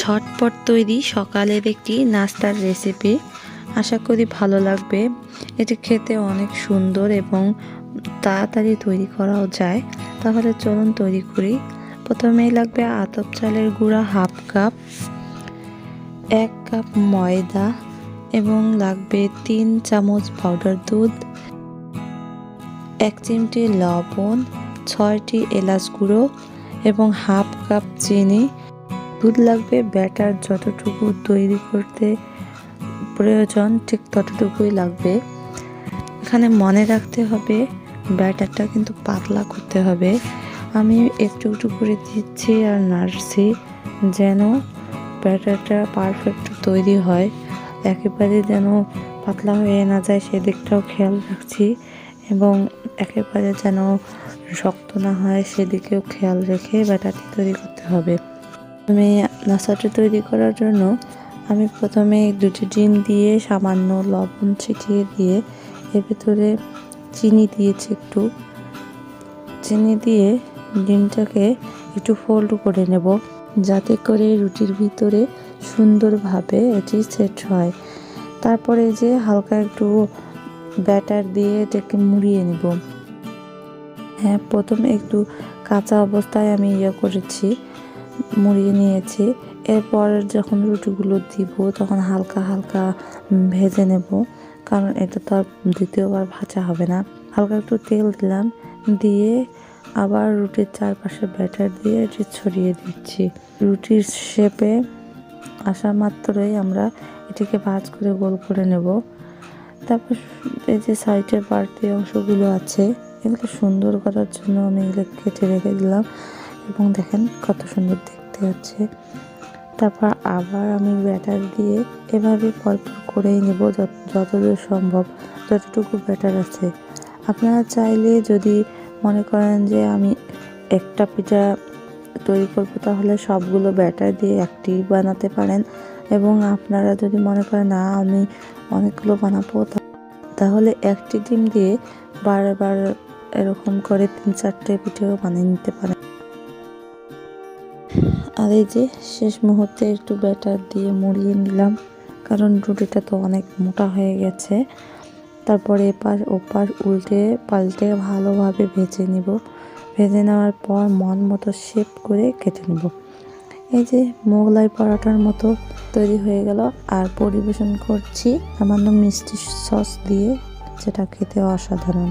ঝটপট তৈরি সকালের একটি নাস্তার রেসিপি আশা করি ভালো লাগবে। এটি খেতে অনেক সুন্দর এবং তাড়াতাড়ি তৈরি করাও যায়। তাহলে চলুন তৈরি করি। প্রথমেই লাগবে আতপ চালের গুঁড়া হাফ কাপ, এক কাপ ময়দা এবং লাগবে তিন চামচ পাউডার দুধ, এক চিমটি লবণ, ছয়টি এলাচ গুঁড়ো এবং হাফ কাপ চিনি। দুধ লাগবে। ব্যাটার যতটুকু তৈরি করতে প্রয়োজন, ঠিক ততটুকুই লাগবে। এখানে মনে রাখতে হবে, ব্যাটারটা কিন্তু পাতলা করতে হবে। আমি একটু একটু করে দিচ্ছি আর নাড়ছি যেন ব্যাটারটা পারফেক্ট তৈরি হয়। একেবারে যেন পাতলা হয়ে না যায়, সেদিকটাও খেয়াল রাখছি এবং একেবারে যেন শক্ত না হয়, সেদিকেও খেয়াল রেখে ব্যাটারটি তৈরি করতে হবে। আমি নাস্তাটি তৈরি করার জন্য আমি প্রথমে দুটি ডিম দিয়ে সামান্য লবণ ছিটিয়ে দিয়ে এর ভেতরে চিনি দিয়েছি একটু। চিনি দিয়ে ডিমটাকে একটু ফোল্ড করে নেব যাতে করে রুটির ভিতরে সুন্দরভাবে এটি সেট হয়। তারপরে যে হালকা একটু ব্যাটার দিয়ে এটাকে মুড়িয়ে নেব। হ্যাঁ প্রথমে একটু কাঁচা অবস্থায় আমি ইয়ে করেছি। মুড়িয়ে নিয়েছি। এরপর যখন রুটিগুলো দিব, তখন হালকা হালকা ভেজে নেব। কারণ এটা তো আর দ্বিতীয়বার ভাজা হবে না। হালকা একটু তেল দিলাম। দিয়ে আবার রুটির চারপাশে ব্যাটার দিয়ে এটি ছড়িয়ে দিচ্ছি। রুটির শেপে আসা মাত্রই আমরা এটিকে ভাজ করে গোল করে নেব। তারপর এই যে সাইডের বাড়তি অংশগুলো আছে, এগুলো সুন্দর করার জন্য আমি এগুলো কেটে রেখে দিলাম। এবং দেখেন কত সুন্দর দেখতে হচ্ছে। তারপর আবার আমি ব্যাটার দিয়ে এভাবে পরপর করেই নেব যতদূর সম্ভব, যতটুকু ব্যাটার আছে। আপনারা চাইলে যদি মনে করেন যে আমি একটা পিঠা তৈরি করব, তাহলে সবগুলো ব্যাটার দিয়ে একটি বানাতে পারেন। এবং আপনারা যদি মনে করেন, না, আমি অনেকগুলো বানাবো তাহলে একটি ডিম দিয়ে বারবার এরকম করে তিন চারটে পিঠেও বানিয়ে নিতে পারেন। আর এই যে শেষ মুহূর্তে একটু ব্যাটার দিয়ে মুড়িয়ে নিলাম, কারণ রুটিটা তো অনেক মোটা হয়ে গেছে। তারপরে এপার ওপার উল্টে পাল্টে ভালোভাবে ভেজে নিব। ভেজে নেওয়ার পর মন মতো শেপ করে কেটে নেব। এই যে মোগলাই পরোটার মতো তৈরি হয়ে গেল। আর পরিবেশন করছি সামান্য মিষ্টি সস দিয়ে, যেটা খেতে অসাধারণ।